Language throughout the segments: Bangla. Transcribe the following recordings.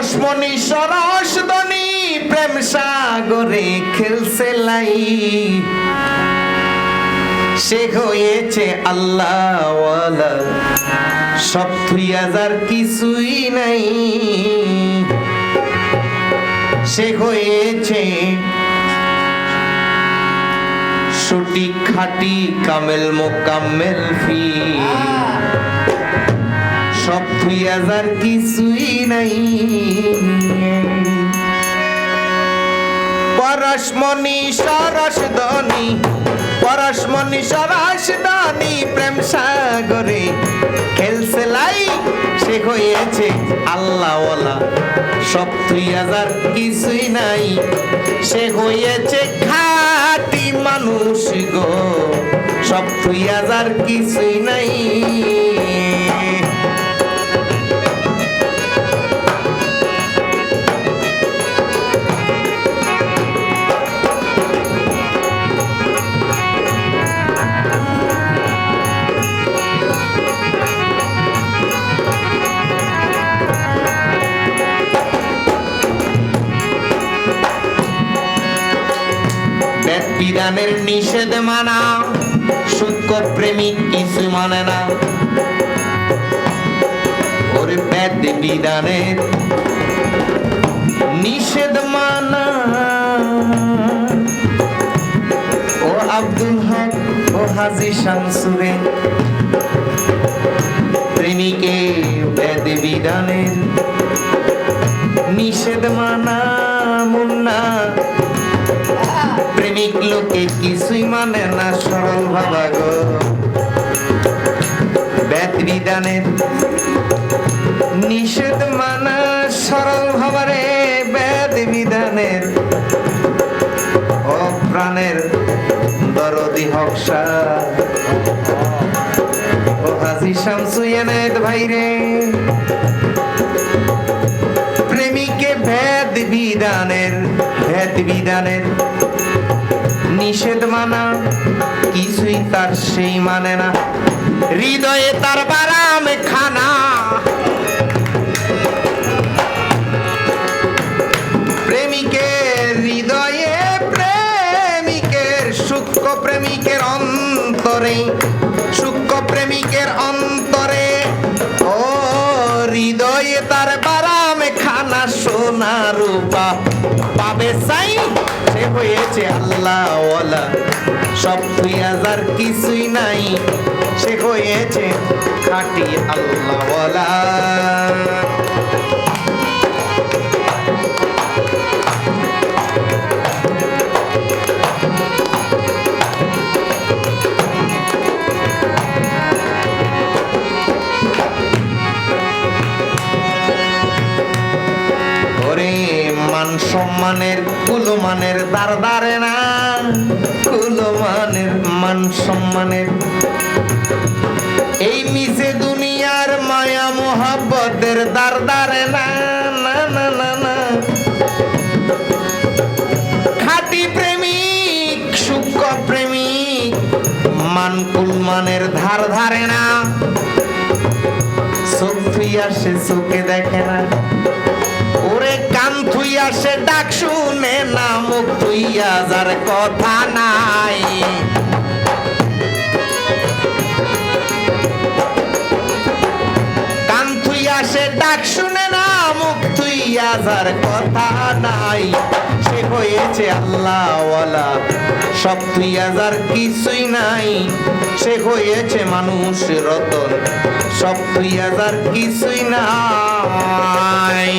পরশমণি সরসদনি প্রেম সাগরে খেলছে লাই। সে হয়েছে আল্লাহ সব থুই হাজার কিছুই নাই। সে হয়েছে সঠিক খাটি কামেল মোকাম্মেল ফি সব থুই হাজার কিছুই পরশমণি সরসদনি পরশমণি সরসদনি প্রেম সাগরে খেলছে লাই, সে হয়েছে আল্লাহওয়ালা। সব দুই হাজার কিছুই নাই, সে হয়েছে খাটি মানুষ গো। সব দুই হাজার কিছুই নাই। বিধানের নিষেধ মানা সূক্ষ্ম প্রেমিক কিছু মানে না। ওরে ব্যাট বিধানের নিষেধ মানা। ও আব্দুল হক ও হাজি শামসুরে প্রেমিকে ব্যাদ বিধানের নিষেধ মানা, মুন্না। প্রেমিক লোকে কিছুই মানে না, সরল ভাবা গো। বিধানের নিষেধ মানা, সরল ভাবারে ব্যাত বিধানের ও দরদি হকসা ও হাজি শামসু এনায়েত ভাই রে। প্রেমিকে ভেদ বিধানের ভেদ বিধানের নিষেধ মানা, কিছুই তার সেই মানে না। হৃদয়ে তার বারাম খানা। প্রেমিকের হৃদয়ে, প্রেমিকের সূক্ষ্ম প্রেমিকের অন্তরে, সূক্ষ্ম প্রেমিকের অন্তরে, ও হৃদয়ে তার বারাম খানা সোনা রূপা পাবে সাই হয়েছে আল্লাহ সব দুই হাজার কিছুই নাই সে হয়েছে খাটি আল্লাহ মান সম্মানের, কুলমানের দার দারে না কুলমানের মান সম্মানের। এই মিশে দুনিয়ার মায়া মোহাব্বতের দার দারে না না না না। প্রেমিক, সূক্ষ্ম প্রেমিক, মান কুলমানের ধার ধারে না। চোখ থুইয়া সে চোখে দেখে না। ওরে কান থুইয়া সে ডাক শুনে না, মুখ থুইয়া যার কথা নাই। কান থুইয়া সে ডাক শুনে না, মুখ থুইয়া যার কথা নাই। সে হয়েছে আল্লাহওয়ালা। সব তুই আজার কিছুই নাই, সে হয়েছে মানুষ রতন। সব তুই আজার কিছুই নাই।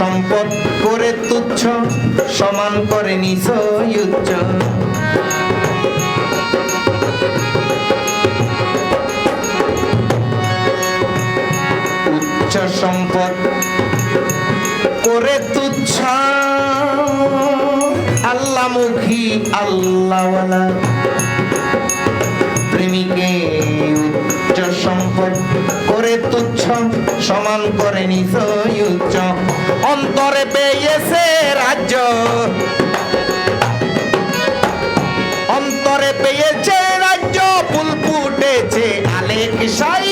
সম্পদ করে তুচ্ছ সমান করে উচ্চ। সম্পদ করে তুচ্ছ। আল্লাহমুখী আল্লাহওয়ালা। ধনীকে উচ্চ সম্পদ করে তুচ্ছ, সমান করে উচ্চ। অন্তরে পেয়েছে রাজ্য। অন্তরে পেয়েছে রাজ্য, ফুল ফুটেছে আলেক সাই,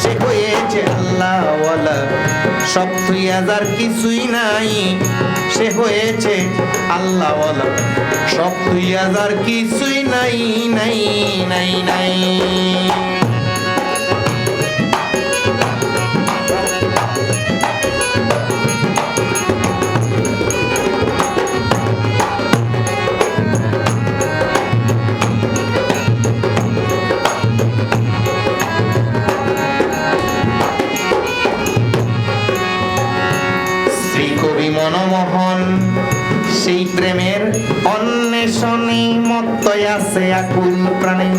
সে হয়েছে আল্লাহ সব তুই হাজার কিছুই নাই, সে হয়েছে আল্লাহ সব তুই হাজার কিছুই নাই নাই নাই নাই। আছে আকুল প্রাণে।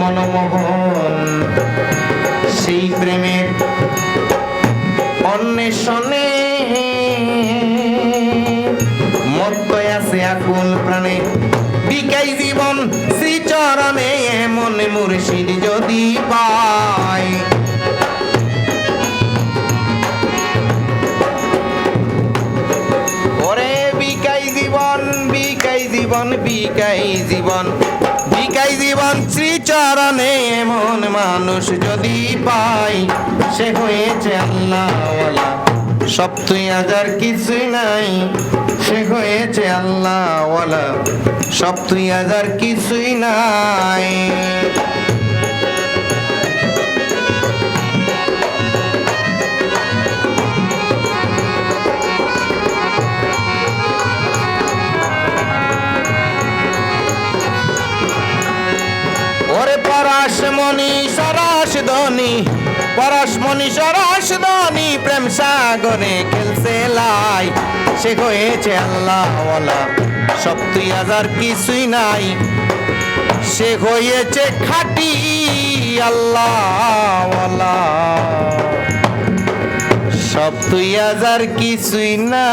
মনমোহন, সেই প্রেমের অন্বেষণে মত্ত আছে আকুল প্রাণে। বিকাই জীবন, শ্রীচরণে এমন মুর্শিদ যদি পায় জীবন বিকাই জীবন বিকাই জীবন শ্রীচরণে এমন মানুষ যদি পাই, সে হয়েছে আল্লাহওয়ালা। সব তুই হাজার কিছুই নাই, সে হয়েছে আল্লাহওয়ালা। সব তুই হাজার কিছুই নাই। পরাশমণি সরস ধনি পরশমণি সরস ধনি, প্রেম সাগরে খেলছে লাই। সে হয়েছে আল্লাহ সব তুই হাজার কিছুই নাই। সে হয়েছে খাটি আল্লাহ সব তুই হাজার কিছুই না